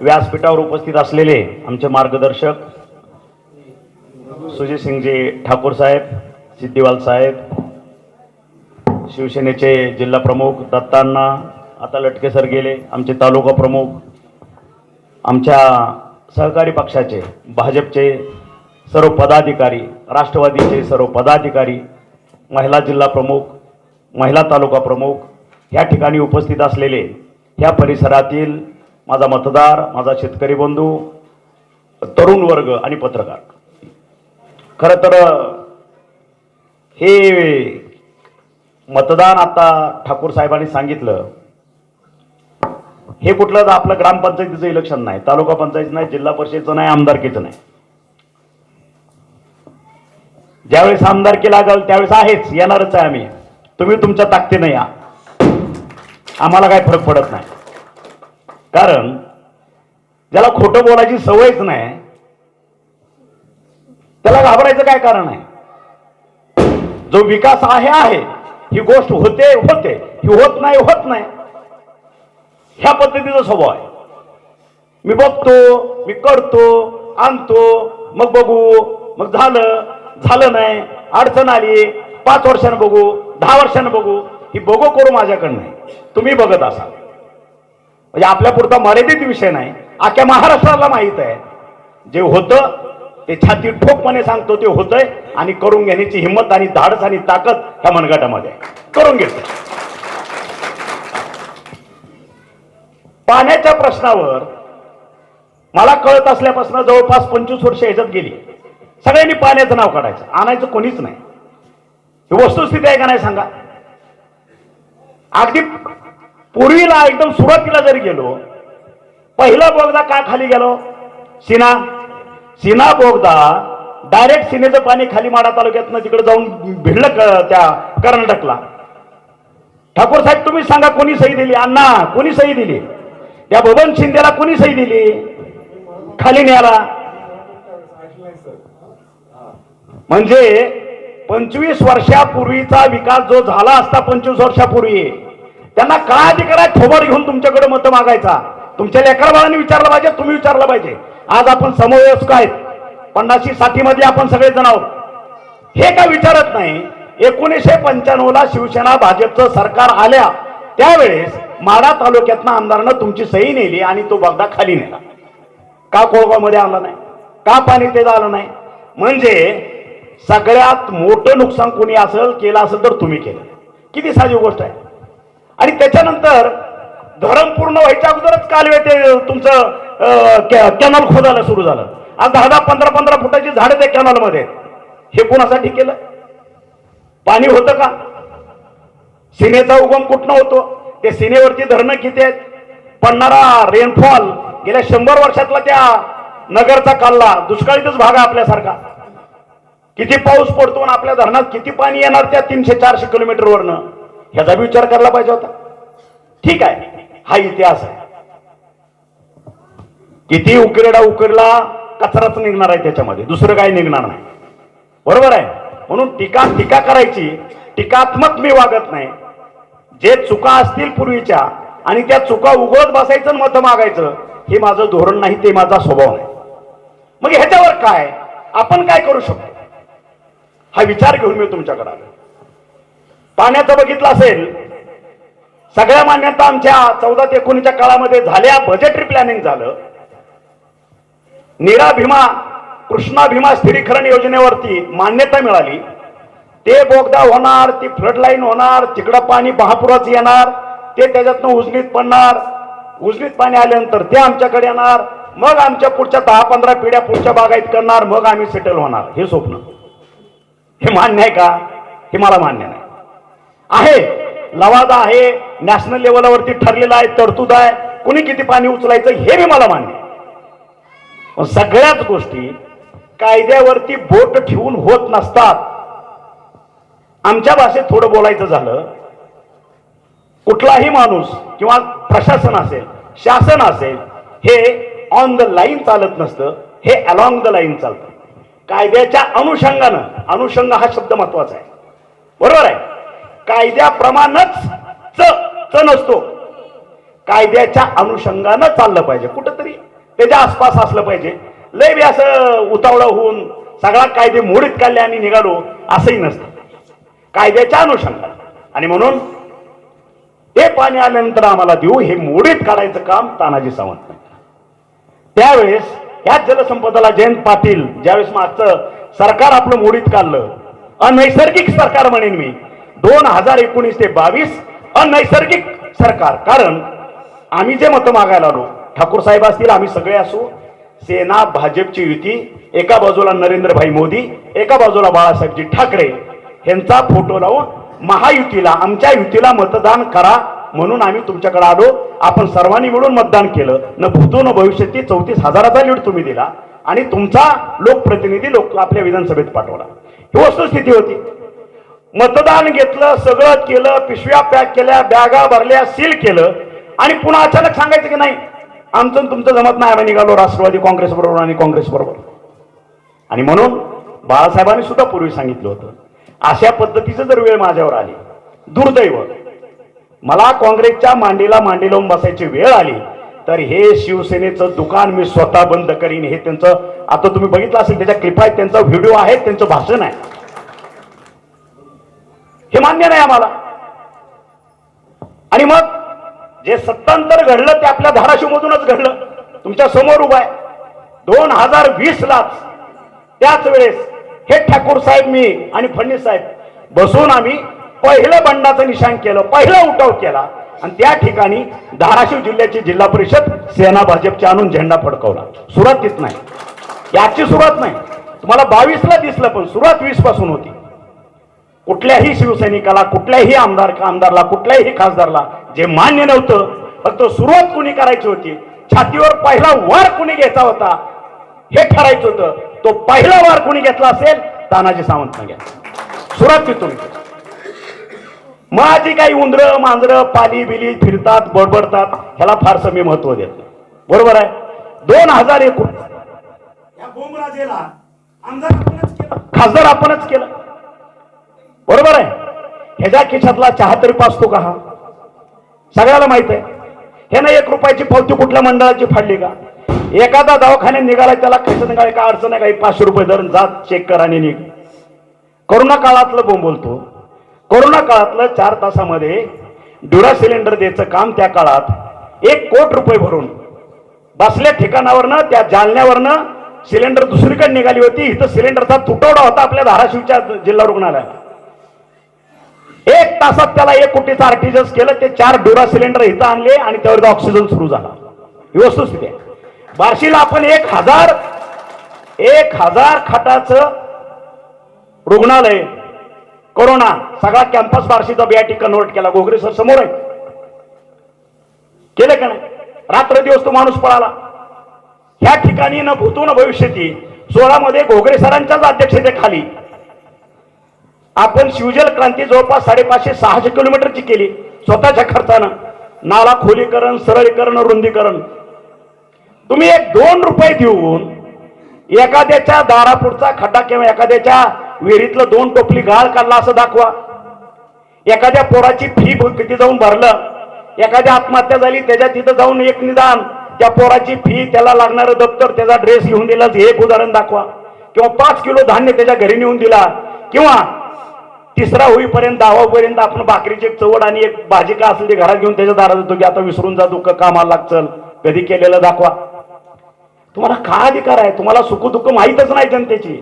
व्यासपीठावर उपस्थित असलेले आमचे मार्गदर्शक सुजित सिंगजी ठाकूर साहेब सिद्धिवाल साहेब शिवसेनेचे जिल्हा प्रमुख दत्तांना आता लटके सर गेले आमचे तालुका प्रमुख आमच्या सहकारी पक्षाचे भाजपचे सर्व पदाधिकारी राष्ट्रवादीचे सर्व पदाधिकारी महिला जिल्हा प्रमुख महिला तालुका प्रमुख या ठिकाणी उपस्थित असलेले ह्या परिसरातील माझा मतदार माझा शेतकरी बंधू तरुण वर्ग आणि पत्रकार. खरं तर हे मतदान आता ठाकूर साहेबांनी सांगितलं. हे कुठलं आपलं ग्रामपंचायतीचं इलेक्शन नाही तालुका पंचायत नाही जिल्हा परिषदेचं नाही आमदारकीचं नाही. ज्यावेळेस आमदारकी लागल त्यावेळेस आहेच येणारच आहे आम्ही. तुम्ही तुमच्या ताकदीनं या. आम्हाला काही फरक पडत नाही. कारण ज्याला खोटं बोलायची सवयच नाही त्याला घाबरायचं काय कारण आहे? जो विकास आहे आहे ही गोष्ट होते होते ही होत नाही होत नाही. ह्या पद्धतीचा स्वभाव आहे. मी बघतो मी करतो आणतो मग बघू मग झालं झालं नाही अडचण आली पाच वर्षानं बघू दहा वर्षानं बघू ही बघू करू माझ्याकडनं. तुम्ही बघत असाल. म्हणजे आपल्या पुरता मर्यादित विषय नाही. आख्या महाराष्ट्राला माहीत आहे. जे होतं ते छाती ठोकपणे सांगतो ते होतंय आणि करून घेण्याची हिंमत आणि धाडस आणि ताकद त्या मनगटामध्ये करून घेतो पाण्याच्या प्रश्नावर मला कळत असल्यापासून जवळपास पंचवीस वर्ष ह्याच्यात गेली. सगळ्यांनी पाण्याचं नाव काढायचं. आणायचं कोणीच नाही. ही वस्तुस्थिती आहे का नाही सांगा. अगदी पूर्वीला एकदम सुरुवातीला जरी गेलो पहिला बोगदा का खाली गेलो? सिना. सिना बोगदा डायरेक्ट सिनेचं पाणी खाली माडा तालुक्यातनं तिकडे जाऊन भिडलं क- त्या कर्नाटकला. ठाकूर साहेब तुम्ही सांगा कोणी सही दिली? अण्णा कोणी सही दिली? त्या बबन शिंदेला कोणी सही दिली? खाली न्याला म्हणजे पंचवीस वर्षापूर्वीचा विकास जो झाला असता पंचवीस वर्षापूर्वी त्यांना काय अधिकार आहे थोबड घेऊन तुमच्याकडे मत मागायचा. तुमच्या लेकरा बाळांनी विचारलं पाहिजे तुम्ही विचारलं पाहिजे. आज आपण समवयस्क आहेत. पन्नाशी साठी मध्ये आपण सगळेजण आहोत. हे काय विचारत नाही. एकोणीसशे पंच्याण्णव ला शिवसेना भाजपचं सरकार आल्या त्यावेळेस माडा तालुक्यातनं आमदारानं तुमची सही नेली आणि तो बगदा खाली नेला. का कोळगावमध्ये आला नाही? का पाणी ते झालं नाही? म्हणजे सगळ्यात मोठं नुकसान कोणी असेल केलं असेल तर तुम्ही केलं. किती साधी गोष्ट आहे. आणि त्याच्यानंतर धरण पूर्ण व्हायच्या अगोदरच कालवे ते तुमचं कॅनल खोदायला सुरू झालं. आज दहा दहा पंधरा पंधरा फुटाची झाडं त्या कॅनलमध्ये. हे कोणासाठी केलं? पाणी होतं का? सिनेचा उगम कुठनं होतो? ते सिनेवरची धरणं किती आहेत? पडणारा रेनफॉल गेल्या शंभर वर्षातला त्या नगरचा काढला दुष्काळीतच भाग आहे आपल्यासारखा. किती पाऊस पडतो आणि आपल्या धरणात किती पाणी येणार त्या तीनशे चारशे किलोमीटरवरनं? ह्याचा बी विचार करायला पाहिजे होता. ठीक आहे. हा इतिहास आहे. किती उकिरडा उकिरला कचराच निघणार आहे त्याच्यामध्ये. दुसरं काही निघणार नाही. बरोबर आहे? म्हणून टीका टीका करायची. टीकात्मक मी वागत नाही. जे चुका असतील पूर्वीच्या आणि त्या चुका उघडत बसायचं आणि मत मागायचं हे माझं धोरण नाही ते माझा स्वभाव नाही मग ह्याच्यावर काय? आपण काय करू शकतो? हा विचार घेऊन मी तुमच्याकडे आलो पाण्याचं बघितलं असेल सगळ्या मान्यता आमच्या चौदा ते एकोणीसच्या काळामध्ये झाल्या बजेटरी प्लॅनिंग झालं. नीरा भीमा कृष्णा भीमा स्थिरीकरण योजनेवरती मान्यता मिळाली. ते बोगदा होणार ती फ्लड लाईन होणार तिकडं पाणी महापुराचं येणार ते त्याच्यातनं उजनीत पडणार. उजनीत पाणी आल्यानंतर ते आमच्याकडे येणार मग आमच्या पुढच्या दहा पंधरा पिढ्या पुढच्या बागायत करणार मग आम्ही सेटल होणार. हे स्वप्न. हे मान्य आहे का? हे मला मान्य नाही. आहे. लवादा आहे नॅशनल लेवलवरती ठरलेला आहे तरतूद आहे. कुणी किती पाणी उचलायचं हे मी मला मान्य सगळ्याच गोष्टी कायद्यावरती बोट ठेवून होत नसतात. आमच्या भाषेत थोडं बोलायचं झालं. कुठलाही माणूस किंवा प्रशासन असेल शासन असेल हे ऑन द लाईन चालत नसतं हे अलॉंग द लाईन चालतं. कायद्याच्या अनुषंगानं अनुषंग हा शब्द महत्त्वाचा आहे. बरोबर आहे? कायद्याप्रमाणच च च नसतो. कायद्याच्या अनुषंगानं चाललं पाहिजे. कुठंतरी त्याच्या आसपास असलं पाहिजे. लय बी असं उतावळं होऊन सगळा कायदे मोडीत काढले आणि निघालो असंही नसतं. कायद्याच्या अनुषंगानं. आणि म्हणून ते पाणी आल्यानंतर आम्हाला देऊ हे मोडीत काढायचं काम तानाजी सावंत त्यावेळेस ह्याच जलसंपदाला जयंत पाटील ज्यावेळेस मागचं सरकार आपलं मोडीत काढलं अनैसर्गिक सरकार म्हणेन मी दोन हजार एकोणीस ते बावीस अनैसर्गिक सरकार. कारण आम्ही जे मतं मागायला आलो ठाकूर साहेब असतील आम्ही सगळे असू सेना भाजपची युती एका बाजूला नरेंद्रभाई मोदी एका बाजूला बाळासाहेबजी ठाकरे यांचा फोटो लावून महायुतीला आमच्या युतीला मतदान करा म्हणून आम्ही तुमच्याकडे आलो. आपण सर्वांनी मिळून मतदान केलं. न भूतो न भविष्यातील चौतीस हजाराचा लीड तुम्ही दिला आणि तुमचा लोकप्रतिनिधी लोक आपल्या विधानसभेत पाठवला. ही वस्तुस्थिती होती. मतदान घेतलं सगळं केलं पिशव्या पॅक केल्या बॅगा भरल्या सील केलं. आणि पुन्हा अचानक सांगायचं की नाही आमचं तुमचं जमत नाही आम्ही निघालो राष्ट्रवादी काँग्रेस बरोबर आणि काँग्रेस बरोबर. आणि म्हणून बाळासाहेबांनी सुद्धा पूर्वी सांगितलं होतं. अशा पद्धतीचं जर वेळ माझ्यावर आली दुर्दैव. मला काँग्रेसच्या मांडीला मांडी लावून बसायची वेळ आली तर हे शिवसेनेचं दुकान मी स्वतः बंद करीन. हे त्यांचं आता तुम्ही बघितलं असेल त्याच्या क्लिप आहेत त्यांचा व्हिडिओ आहे त्यांचं भाषण आहे. हे मान्य नाही आम्हाला. आणि मग जे सत्तांतर घडलं ते आपल्या धाराशिव मधूनच घडलं. तुमच्यासमोर उभा आहे. दोन हजार वीस लाच त्याच वेळेस हे ठाकूर साहेब मी आणि फडणीस साहेब बसून आम्ही पहिलं बंडाचं निशाण केलं पहिला उठाव केला. आणि त्या ठिकाणी धाराशिव जिल्ह्याची जिल्हा परिषद सेना भाजपच्या आणून झेंडा फडकवला. सुरुवात तिथ नाही. याची सुरुवात नाही. तुम्हाला बावीसला दिसलं पण सुरुवात वीसपासून होती. कुठल्याही शिवसैनिकाला कुठल्याही आमदार आमदारला कुठल्याही खासदारला जे मान्य नव्हतं फक्त सुरुवात कुणी करायची होती छातीवर पहिला वार कुणी घ्यायचा होता हे ठरायचं होतं. तो पहिला वार कुणी घेतला असेल तानाजी सावंतनं घ्या सुरुवात तिथून. माझी काही उंदर मांजर पाली बिली फिरतात बडबडतात ह्याला फारसं मी महत्त्व देत. बरोबर आहे? दोन हजार एकूण या बोमराजेला आमदार आपणच केलं. खासदार आपणच केलं. बरोबर आहे? ह्याच्या खिशातला चहा तरी पाचतो का हा? सगळ्याला माहीत आहे. हे ना एक रुपयाची पावती कुठल्या मंडळाची फाडली का? एखादा दवाखान्यात निघाला त्याला खिशात निघाला काय अडचण आहे काही पाचशे रुपये धरून जात चेक कर आणि निघ. कोरोना काळातलं बोंब बोलतो. कोरोना काळातलं चार तासामध्ये ड्युरा सिलेंडर द्यायचं काम त्या काळात एक कोट रुपये भरून बसल्या ठिकाणावरनं त्या जालन्यावरनं सिलेंडर दुसरीकडे निघाली होती. इथं सिलेंडरचा तुटवडा होता आपल्या धाराशिवच्या जिल्हा रुग्णालयात. एक तासात त्याला एक कोटीचं आर्टिजन्स केलं ते चार डोरा सिलेंडर इथं आणले आणि त्यावर ऑक्सिजन सुरू झाला. ही वस्तुस्थिती आहे. बार्शीला आपण एक हजार एक हजार खाटाचं रुग्णालय कोरोना सगळा कॅम्पस बार्शीचा बीआयटी कन्वर्ट केला. गोगरे सर समोर आहे. केलं का नाही? रात्र दिवस तो माणूस पळाला. ह्या ठिकाणी न भूतो न भविष्यती सोळामध्ये घोगरे सरांच्याच अध्यक्षतेखाली आपण शिवजल क्रांती जवळपास साडेपाचशे सहाशे किलोमीटरची केली स्वतःच्या खर्चानं. नाला खोलीकरण सरळीकरण रुंदीकरण. तुम्ही एक दोन रुपये देऊन एखाद्याच्या दारापुढचा खड्डा किंवा एखाद्याच्या विहिरीतलं दोन टोपली गाळ काढला असं दाखवा. एखाद्या पोराची फी किती जाऊन भरलं एखाद्या आत्महत्या झाली त्याच्या तिथं जाऊन एक निदान त्या पोराची फी त्याला लागणारं दप्तर त्याचा ड्रेस घेऊन दिला हे एक उदाहरण दाखवा. किंवा पाच किलो धान्य त्याच्या घरी नेऊन दिला किंवा तिसरा होईपर्यंत दहावापर्यंत आपण भाकरीची एक चवड आणि एक भाजी का असेल ते घरात घेऊन त्याच्या दारात येतो की आता विसरून जा दुःख कामाला लागचल कधी केलेलं दाखवा. तुम्हाला का अधिकार आहे? तुम्हाला सुख दुःख माहीतच नाही जनतेची.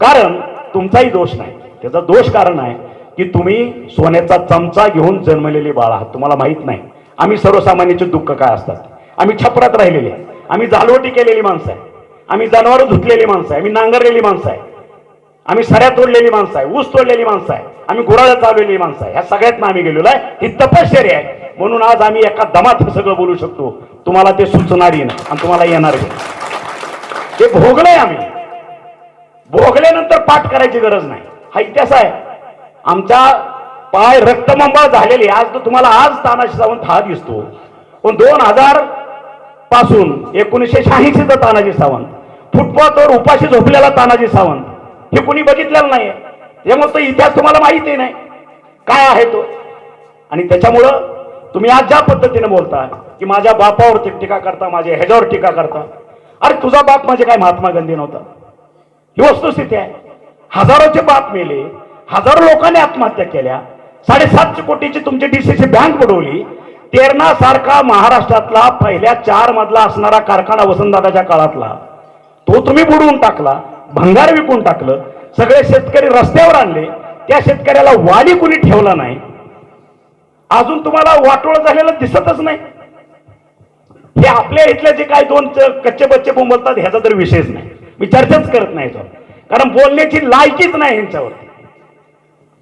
कारण तुमचाही दोष नाही. त्याचा दोष कारण आहे की तुम्ही सोन्याचा चमचा घेऊन जन्मलेले बाळ आहात. तुम्हाला माहीत नाही. आम्ही सर्वसामान्याचे दुःख काय असतात? आम्ही छपरात राहिलेले आहे. आम्ही जालवटी केलेली माणसं आहे आम्ही जनावरं धुतलेली माणसं आहे आम्ही नांगरलेली माणसं आहे आम्ही सऱ्या तोडलेली माणसं आहे ऊस तोडलेली माणसं आहे आम्ही गुराळ्या चालवलेली माणसं आहे. ह्या सगळ्यातनं आम्ही गेलेलो आहे. ही तपश्चर्या आहे. म्हणून आज आम्ही एका दमात हे सगळं बोलू शकतो. तुम्हाला ते सुचणार नाही आणि तुम्हाला येणार नाही. ते भोगलंय आम्ही. भोगल्यानंतर पाठ करायची गरज नाही. हा इतिहास आहे. आमच्या पाय रक्तमंबळ झालेले आज तर तुम्हाला आज तानाशी सावंत हा दिसतो. पण दोन हजारपासून एकोणीसशे शहाऐंशीचा तानाजी सावंत फुटपाथवर उपाशी झोपलेला तानाजी सावंत हे कोणी बघितलेलं नाही त्यामुळे तो इतिहास तुम्हाला माहिती नाही. काय आहे तो? आणि त्याच्यामुळं तुम्ही आज ज्या पद्धतीने बोलता की माझ्या बापावर टीका करता माझ्या ह्याच्यावर टीका करता अरे तुझा बाप म्हणजे काय? महात्मा गांधी नव्हता. ही वस्तुस्थिती आहे. हजारोचे बाप मेले हजारो लोकांनी आत्महत्या केल्या साडेसातशे कोटीची तुमची डीसीसी बँक बुडवली तेरणा सारखा महाराष्ट्रातला पहिल्या चार मधला असणारा कारखाना वसंतदादाच्या काळातला तो तुम्ही बुडवून टाकला भंगार विकून टाकलं सगळे शेतकरी रस्त्यावर आणले त्या शेतकऱ्याला वाली कुणी ठेवला नाही. अजून तुम्हाला वाटोळ झालेलं दिसतच नाही. हे आपल्या इथले जे काय दोन कच्चे बच्चे बोंबलतात ह्याचा तर विषयच नाही. मी चर्चाच करत नाही कारण बोलण्याची लायकीच नाही यांच्यावरती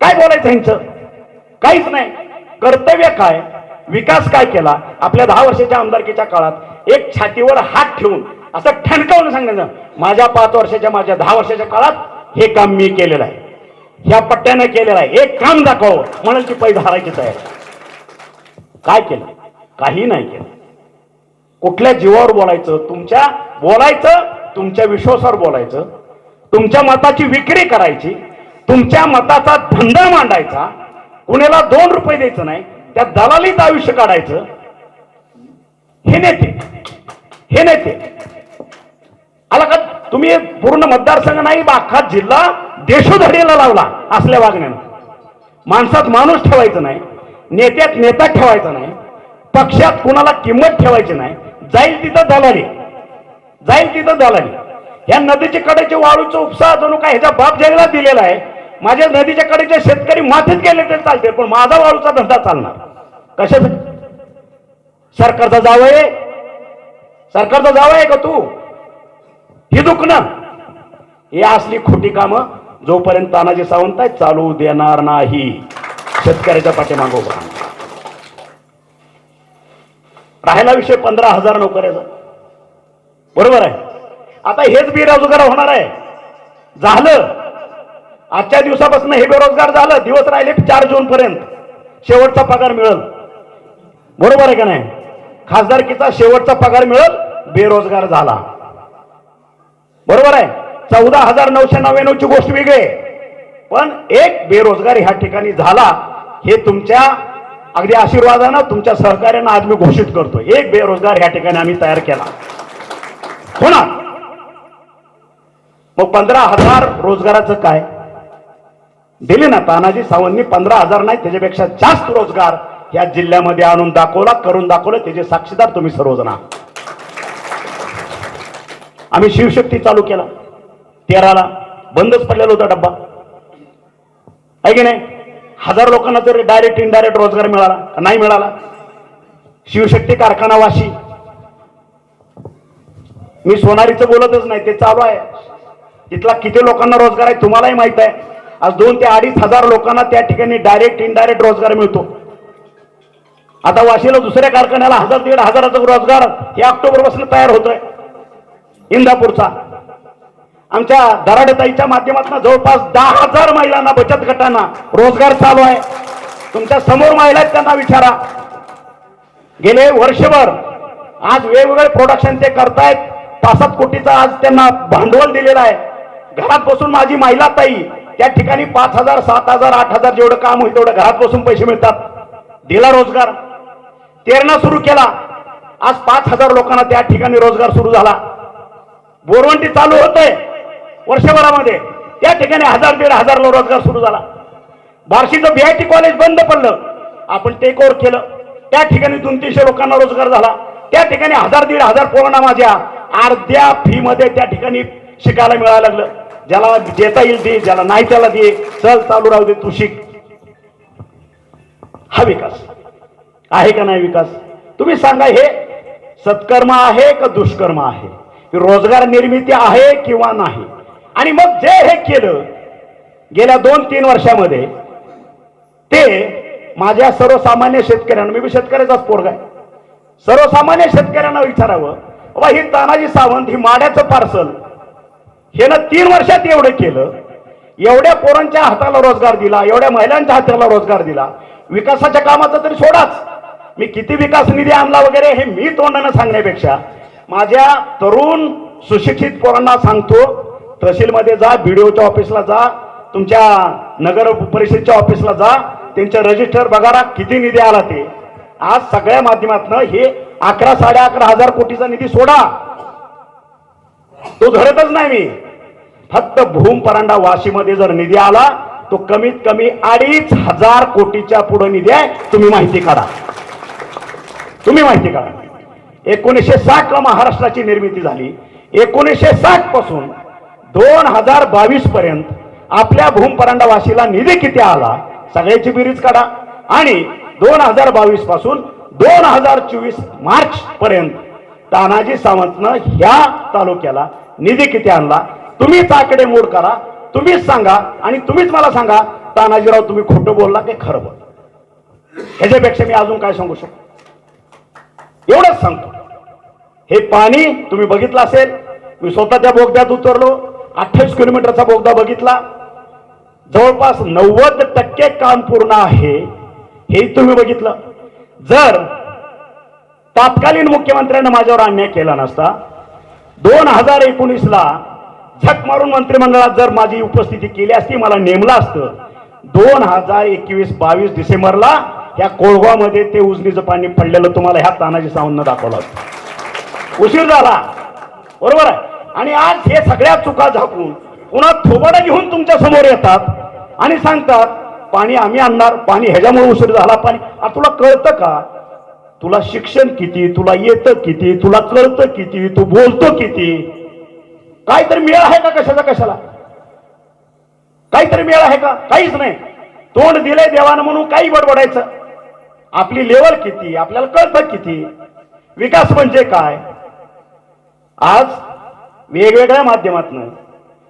काय बोलायचं यांचं काहीच नाही. कर्तव्य काय? विकास काय केला? आपल्या दहा वर्षाच्या आमदारकीच्या काळात एक छातीवर हात ठेवून असं ठणकावून सांगण्याचं माझ्या पाच वर्षाच्या माझ्या दहा वर्षाच्या काळात हे काम मी केलेलं आहे. ह्या पट्ट्यानं केलेलं आहे. एक काम दाखव. म्हणाल की पैदा हारायची तयारी. काय केलं? काही नाही केलं. कुठल्या जीवावर बोलायचं? तुमच्या बोलायचं तुमच्या विश्वासावर बोलायचं तुमच्या मताची विक्री करायची तुमच्या मताचा धंदा मांडायचा कुणाला दोन रुपये द्यायचं नाही त्या दलालीत आयुष्य काढायचं हे नेते. हे नेते. आला का? तुम्ही पूर्ण मतदारसंघ नाही बाखात अख्खा जिल्हा देशोधडीला लावला असल्या वागण्यानं. माणसात माणूस ठेवायचं नाही नेत्यात नेता ठेवायचा नाही पक्षात कुणाला किंमत ठेवायची नाही जाईल तिथं दलाली जाईल तिथं दलाली. ह्या नदीच्या कडेचे वाळूचा उपसा जणू काय ह्याच्या बाप जगला दिलेला आहे. माझ्या नदीच्या कडेचे शेतकरी मातीत गेले तरी चालते पण माझा वाळूचा धंदा चालणार. कशाच सरकारचा जावं सरकारचा जावं आहे का तू? ही दुखणं. ही असली खोटी कामं जोपर्यंत तानाजी सावंत आहे चालू देणार नाही. शेतकऱ्याच्या पाठीमागो उभं राहिला विषय पंधरा हजार नोकऱ्याचा. बरोबर आहे? आता हेच बेरोजगार होणार आहे. झालं. आजच्या दिवसापासून हे बेरोजगार झालं. दिवस राहिले चार जून पर्यंत. शेवटचा पगार मिळेल. बरोबर आहे का नाही? खासदारकीचा शेवटचा पगार मिळेल. बेरोजगार झाला. बरोबर आहे. चौदा हजार नऊशे नव्याण्णवची गोष्ट वेगळी आहे. पण एक बेरोजगार ह्या ठिकाणी झाला हे तुमच्या अगदी आशीर्वादानं तुमच्या सहकार्यानं आज मी घोषित करतो एक बेरोजगार ह्या ठिकाणी आम्ही तयार केला. होणार मग पंधरा हजार रोजगाराचं काय? दिले ना तानाजी सावंतनी पंधरा हजार नाही त्याच्यापेक्षा जास्त रोजगार या जिल्ह्यामध्ये आणून दाखवला करून दाखवलं त्याचे साक्षीदार तुम्ही सर्वजण आहात. आम्ही शिवशक्ती चालू केला. तेराला बंदच पडलेला होता डब्बा. आहे की नाही? हजार लोकांना जर डायरेक्ट इनडायरेक्ट रोजगार मिळाला नाही मिळाला. शिवशक्ती कारखाना वाशी मी सोनारीचं बोलतच नाही ते चालू आहे. तिथला किती लोकांना रोजगार आहे तुम्हालाही माहीत आहे. आज दोन ते अडीच हजार लोकांना त्या ठिकाणी डायरेक्ट इनडायरेक्ट रोजगार मिळतो. आता वाशीला दुसऱ्या कारखान्याला हजार दीड हजाराचा रोजगार हे ऑक्टोबरपासून तयार होतोय. इंदापूरचा. आमच्या दराडताईच्या माध्यमातून जवळपास दहा हजार महिलांना बचत गटांना रोजगार चालू आहे. तुमच्यासमोर महिला आहेत त्यांना विचारा. गेले वर्षभर आज वेगवेगळे प्रोडक्शन ते करतायत. पाच कोटीचा आज त्यांना भांडवल दिलेलं आहे. घरात बसून माझी महिला ताई त्या ठिकाणी पाच हजार सात हजार आठ हजार जेवढं काम होईल तेवढं घरात बसून पैसे मिळतात. दिला रोजगार. तेरणा सुरू केला. आज पाच हजार लोकांना त्या ठिकाणी रोजगार सुरू झाला. बोरवंटी चालू होतंय वर्षभरामध्ये. त्या ठिकाणी हजार दीड हजारला रोजगार सुरू झाला. बार्शीचं बीआयटी कॉलेज बंद पडलं. आपण टेक ओव्हर केलं. त्या ठिकाणी दोन तीनशे लोकांना रोजगार झाला. त्या ठिकाणी हजार दीड हजार पोरांना माझ्या अर्ध्या फीमध्ये त्या ठिकाणी शिकायला मिळायला लागलं. ज्याला देता येईल दे ज्याला नाही त्याला दे. चल चालू राहू दे तू शिक. हा विकास. आहे का नाही विकास? तुम्ही सांगा हे सत्कर्म आहे का दुष्कर्म आहे? रोजगार निर्मिती आहे किंवा नाही. आणि मग जे हे केलं गेल्या दोन तीन वर्षामध्ये ते माझ्या सर्वसामान्य शेतकऱ्यांना मी बी शेतकऱ्याचाच पोरगा आहे. सर्वसामान्य शेतकऱ्यांना विचारावं बाबा ही तानाजी सावंत ही माड्याचं पार्सल हे ना तीन वर्षात एवढं केलं एवढ्या पोरांच्या हाताला रोजगार दिला एवढ्या महिलांच्या हाताला रोजगार दिला विकासाच्या कामाचा तरी सोडाच. मी किती विकास निधी आणला वगैरे हे मी तोंडानं सांगण्यापेक्षा माझ्या तरुण सुशिक्षित पोरांना सांगतो तहसीलमध्ये जा बीडीओच्या ऑफिसला जा तुमच्या नगर परिषदच्या ऑफिसला जा त्यांच्या रजिस्टर बघा किती निधी आला ते. आज सगळ्या माध्यमातनं हे अकरा साडे अकरा हजार कोटीचा निधी सोडा. तो धरतच नाही मी. फक्त भूम परांडा वाशीमध्ये जर निधी आला तो कमीत कमी अडीच हजार कोटीच्या पुढे निधी आहे. तुम्ही माहिती काढा. तुम्ही माहिती काढा. एकोणीसशे साठ ला महाराष्ट्राची निर्मिती झाली. एकोणीसशे साठपासून दोन हजार बावीस पर्यंत आपल्या भूमपरांडावासीला निधी किती आला? सगळ्याची बेरीज काढा. आणि दोन हजार बावीसपासून दोन हजार चोवीस मार्च पर्यंत तानाजी सावंतनं ह्या तालुक्याला निधी किती आणला? तुम्हीच आकडेमोड करा. तुम्हीच सांगा. आणि तुम्हीच मला सांगा तानाजीराव तुम्ही खोटं बोलला की खरं बोल ह्याच्यापेक्षा मी अजून काय सांगू शकतो? एवढंच सांगतो. हे पाणी तुम्ही बघितलं असेल मी स्वतः त्या बोगद्यात उतरलो अठ्ठावीस किलोमीटरचा बोगदा बघितला. जवळपास नव्वद टक्के काम पूर्ण आहे हे तुम्ही बघितलं. जर तात्कालीन मुख्यमंत्र्यांनी माझ्यावर अन्याय केला नसता दोन हजार एकोणीसला झक मारून मंत्रिमंडळात जर माझी उपस्थिती केली असती मला नेमलं असतं दोन हजार एकवीस बावीस डिसेंबरला या कोळगावमध्ये ते उजनीचं पाणी पडलेलं तुम्हाला ह्या तानाजी सावंतनं दाखवलं असतं उशीर झाला. बरोबर आहे? आणि आज हे सगळ्या चुका झाकून पुन्हा थोबाडं घेऊन तुमच्यासमोर येतात आणि सांगतात पाणी आम्ही आणणार. पाणी ह्याच्यामुळे उशीर झाला. पाणी आता तुला कळतं का? तुला शिक्षण किती? तुला येतं किती? तुला कळतं किती? तू बोलतो किती? काहीतरी मेळ आहे का कशाचा कशाला? काहीतरी मेळ आहे का? काहीच नाही. तोंड दिलंय देवानं म्हणून काही बडबडायचं. आपली लेवल किती? आपल्याला कळतं किती? विकास म्हणजे काय? आज वेगवेगळ्या माध्यमातून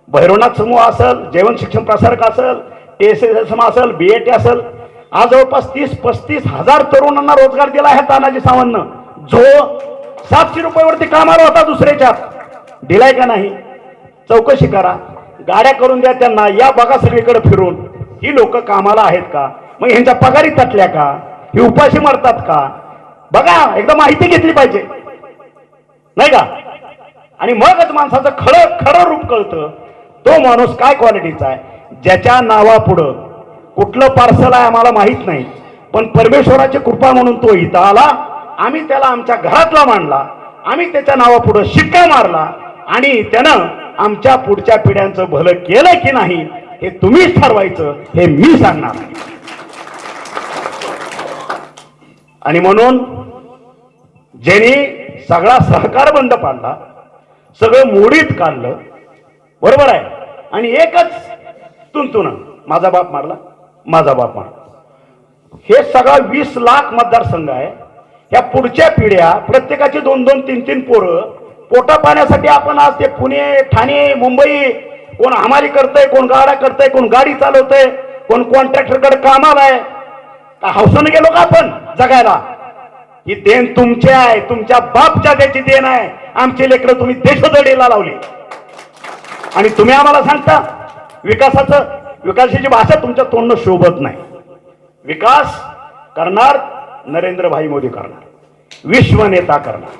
भैरवनाथ समूह असेल जेवण शिक्षण प्रसारक असेल टेसम असेल बीएटी असेल आज जवळपास तीस पस्तीस हजार तरुणांना रोजगार दिला आहे तानाजी सावंतनं. जो सातशे रुपयावरती कामाला होता दुसऱ्याच्या दिलाय का नाही? चौकशी करा. गाड्या करून द्या त्यांना. या बघा सगळीकडे फिरून. ही लोक कामाला आहेत का? मग ह्यांच्या पगारी तटल्या का? ही उपाशी मरतात का? बघा एकदा माहिती घेतली पाहिजे. नाही का? आणि मगच माणसाचं खरं खरं रूप कळतं. तो माणूस काय क्वालिटीचा आहे? ज्याच्या नावापुढं कुठलं पार्सल आहे आम्हाला माहीत नाही. पण परमेश्वराची कृपा म्हणून तो इथं आला आम्ही त्याला आमच्या घरातला मांडला आम्ही त्याच्या नावापुढं शिक्का मारला आणि त्यानं आमच्या पुढच्या पिढ्यांचं भलं केलं की नाही हे तुम्हीच ठरवायचं हे मी सांगणार. आणि म्हणून ज्यांनी सगळा सहकार बंद पाडला सगळं मोडीत काढलं बरोबर आहे? आणि एकच तुंतुन माझा बाप मारला माझा बाप मारला. हे सगळा वीस लाख मतदारसंघ आहे. ह्या पुढच्या पिढ्या प्रत्येकाची दोन दोन तीन तीन पोरं पोटा पाण्यासाठी आपण आज ते पुणे ठाणे मुंबई कोण हमाली करतंय कोण गाड्या करतंय कोण गाडी चालवतंय कोण कॉन्ट्रॅक्टरकडे कामाला आहे का हौसानं गेलो का आपण? जगायला? ही देण तुमची आहे तुमच्या बापच्या त्याची देण आहे. आमची लेकरं तुम्ही देशदडीला लावली. आणि तुम्ही आम्हाला सांगता विकासाचं विकासाची भाषा तुमच्या तोंडनं शोभत नाही. विकास करणार नरेंद्रभाई मोदी करणार. विश्व नेता करणार.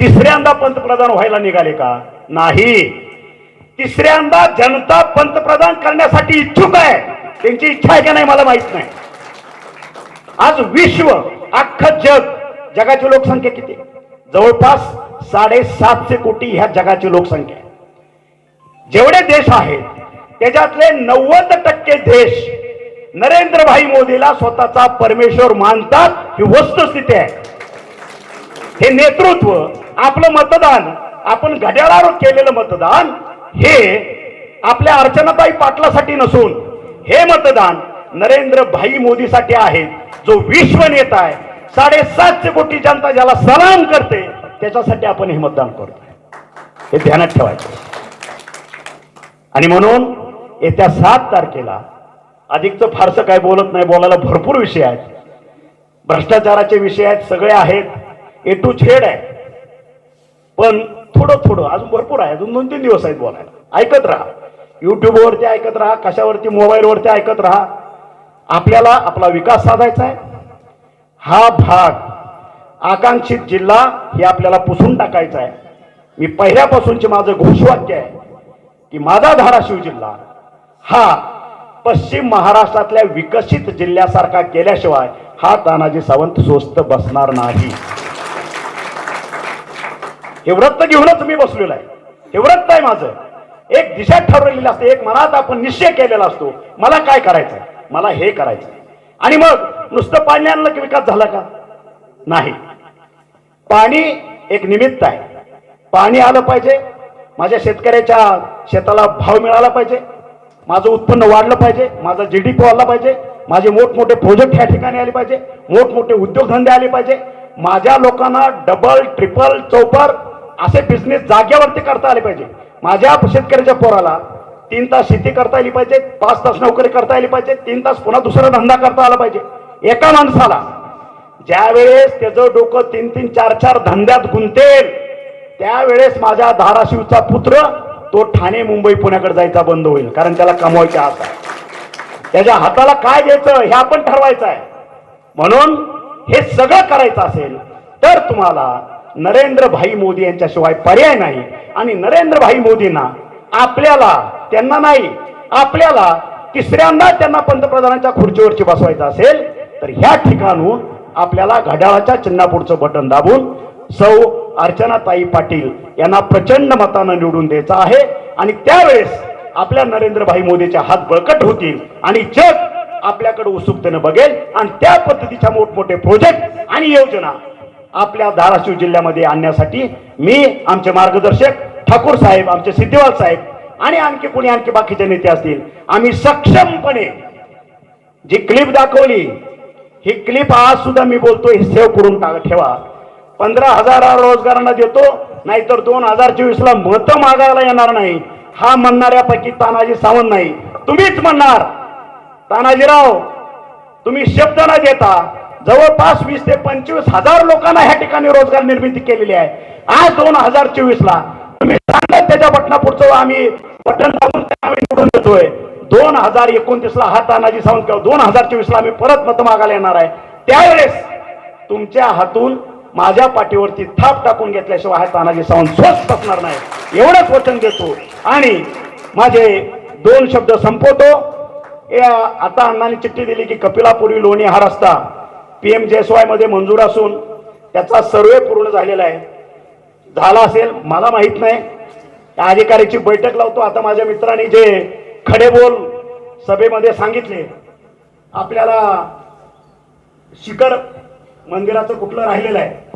तिसऱ्यांदा पंतप्रधान व्हायला निघाले का? नाही. तिसऱ्यांदा जनता पंतप्रधान करण्यासाठी इच्छुक आहे. त्यांची इच्छा आहे का नाही मला माहीत नाही. आज विश्व अख्खं जग जगाची लोकसंख्या किती? जवळपास साडेसातशे कोटी ह्या जगाची लोकसंख्या आहे. जेवढे देश आहेत त्याच्यातले नव्वद टक्के देश नरेंद्रभाई मोदीला स्वतःचा परमेश्वर मानतात ही वस्तुस्थिती आहे. हे नेतृत्व आपलं मतदान आपण घड्याळावर केलेलं मतदान हे आपल्या अर्चनाताई पाटलासाठी नसून हे मतदान नरेंद्र भाई मोदीसाठी आहे. जो विश्व नेता आहे साडेसातशे कोटी जनता ज्याला सलाम करते त्याच्यासाठी आपण हे मतदान करतोय. हे ध्यानात ठेवायचं. आणि म्हणून येत्या सात तारखेला अधिकचं फारसं काय बोलत नाही बोलायला भरपूर विषय आहेत. भ्रष्टाचाराचे विषय आहेत सगळे आहेत. ए टू झेड आहे पण थोडं थोडं अजून भरपूर आहे. अजून दोन तीन दिवस आहेत बोलायला. ऐकत राहा. युट्यूबवरती ऐकत राहा कशावरती मोबाईलवरती ऐकत राहा. आपल्याला आपला विकास साधायचा आहे. हा भाग आकांक्षित जिल्हा हे आपल्याला पुसून टाकायचा आहे. मी पहिल्यापासूनचे माझं घोषवाक्य आहे की माझा धाराशिव जिल्हा हा पश्चिम महाराष्ट्रातल्या विकसित जिल्ह्यासारखा केल्याशिवाय हा तानाजी सावंत स्वस्त बसणार नाही. हे व्रत घेऊनच मी बसलेलो आहे. तेवृत्त आहे माझं. एक दिशा ठरवलेली असते एक मनात आपण निश्चय केलेला असतो. मला काय करायचं मला हे करायचं. आणि मग नुसतं पाणी आणलं की विकास झाला का? नाही. पाणी एक निमित्त आहे. पाणी आलं पाहिजे माझ्या शेतकऱ्याच्या शेताला भाव मिळाला पाहिजे माझं उत्पन्न वाढलं पाहिजे माझा जी डी पी वाढला पाहिजे माझे मोठमोठे प्रोजेक्ट ह्या ठिकाणी आले पाहिजे मोठमोठे उद्योगधंदे आले पाहिजे. माझ्या लोकांना डबल ट्रिपल चौपर असे बिझनेस जागेवरती करता आले पाहिजे. माझ्या शेतकऱ्याच्या पोराला तीन तास शेती करता आली पाहिजे पाच तास नोकरी करता आली पाहिजे तीन तास पुन्हा दुसरा धंदा करता आला पाहिजे. एका माणसाला ज्या वेळेस त्याचं डोकं तीन तीन चार चार धंद्यात गुंतेल त्यावेळेस माझ्या धाराशिवचा पुत्र तो ठाणे मुंबई पुण्याकडे जायचा बंद होईल कारण त्याला कमवायचा आस आहे त्याच्या हाताला काय द्यायचं हे आपण ठरवायचं आहे. म्हणून हे सगळं करायचं असेल तर तुम्हाला नरेंद्र भाई मोदी यांच्याशिवाय पर्याय नाही. आणि नरेंद्र भाई मोदींना आपल्याला त्यांना नाही आपल्याला तिसऱ्यांदा त्यांना पंतप्रधानांच्या खुर्चीवरची बसवायचं असेल तर ह्या ठिकाणून आपल्याला घड्याळाच्या चिन्हापुढचं बटन दाबून सौ अर्चनाताई पाटील यांना प्रचंड मतानं निवडून द्यायचं आहे. आणि त्यावेळेस आपल्या नरेंद्रभाई मोदीचे हात बळकट होतील आणि जग आपल्याकडे उत्सुकतेनं बघेल. आणि त्या पद्धतीच्या मोठमोठे प्रोजेक्ट आणि योजना आपल्या धाराशिव जिल्ह्यामध्ये आणण्यासाठी मी आमचे मार्गदर्शक ठाकूर साहेब आमचे सिद्धिवाल साहेब आणि आणखी कोणी आणखी बाकीचे नेते असतील आम्ही सक्षमपणे जी क्लिप दाखवली ही क्लिप आज सुद्धा मी बोलतो ही सेव्ह करून ठेवा. पंधरा हजार रोजगारांना देतो नाहीतर दोन हजार चोवीसला मतं मागायला येणार नाही. हा म्हणणाऱ्यापैकी तानाजी सावंत नाही. तुम्हीच म्हणणार. तानाजीराव तुम्ही शब्द न देता जवळपास वीस ते पंचवीस हजार लोकांना ह्या ठिकाणी रोजगार निर्मिती केलेली आहे. आज दोन हजार चोवीस ला तुम्ही सांगत त्याच्या बटनापुढचं आम्ही बटन दाबून त्यावेळी आम्ही निवडून देतोय दोन हजार एकोणतीस ला हा तानाजी सावंत किंवा दोन हजार चोवीस ला आम्ही परत मत मागायला येणार आहे. त्यावेळेस तुमच्या हातून माझ्या पाठीवरती थाप टाकून घेतल्याशिवाय हा तानाजी सावंत स्वस्त असणार नाही. एवढंच वचन देतो. आणि माझे दोन शब्द संपवतो. आता अण्णांनी चिठ्ठी दिली की कपिलापुरी लोणी हा रस्ता. पी एम जेएसवायमध्ये मंजूर असून त्याचा सर्वे पूर्ण झालेला आहे. झाला असेल मला माहीत नाही. अधिकाऱ्याची बैठक लावतो. आता माझ्या मित्रांनी जे खडे बोल सभेमध्ये सांगितले आपल्याला शिखर मंदिराचं कुठलं राहिलेलं आहे?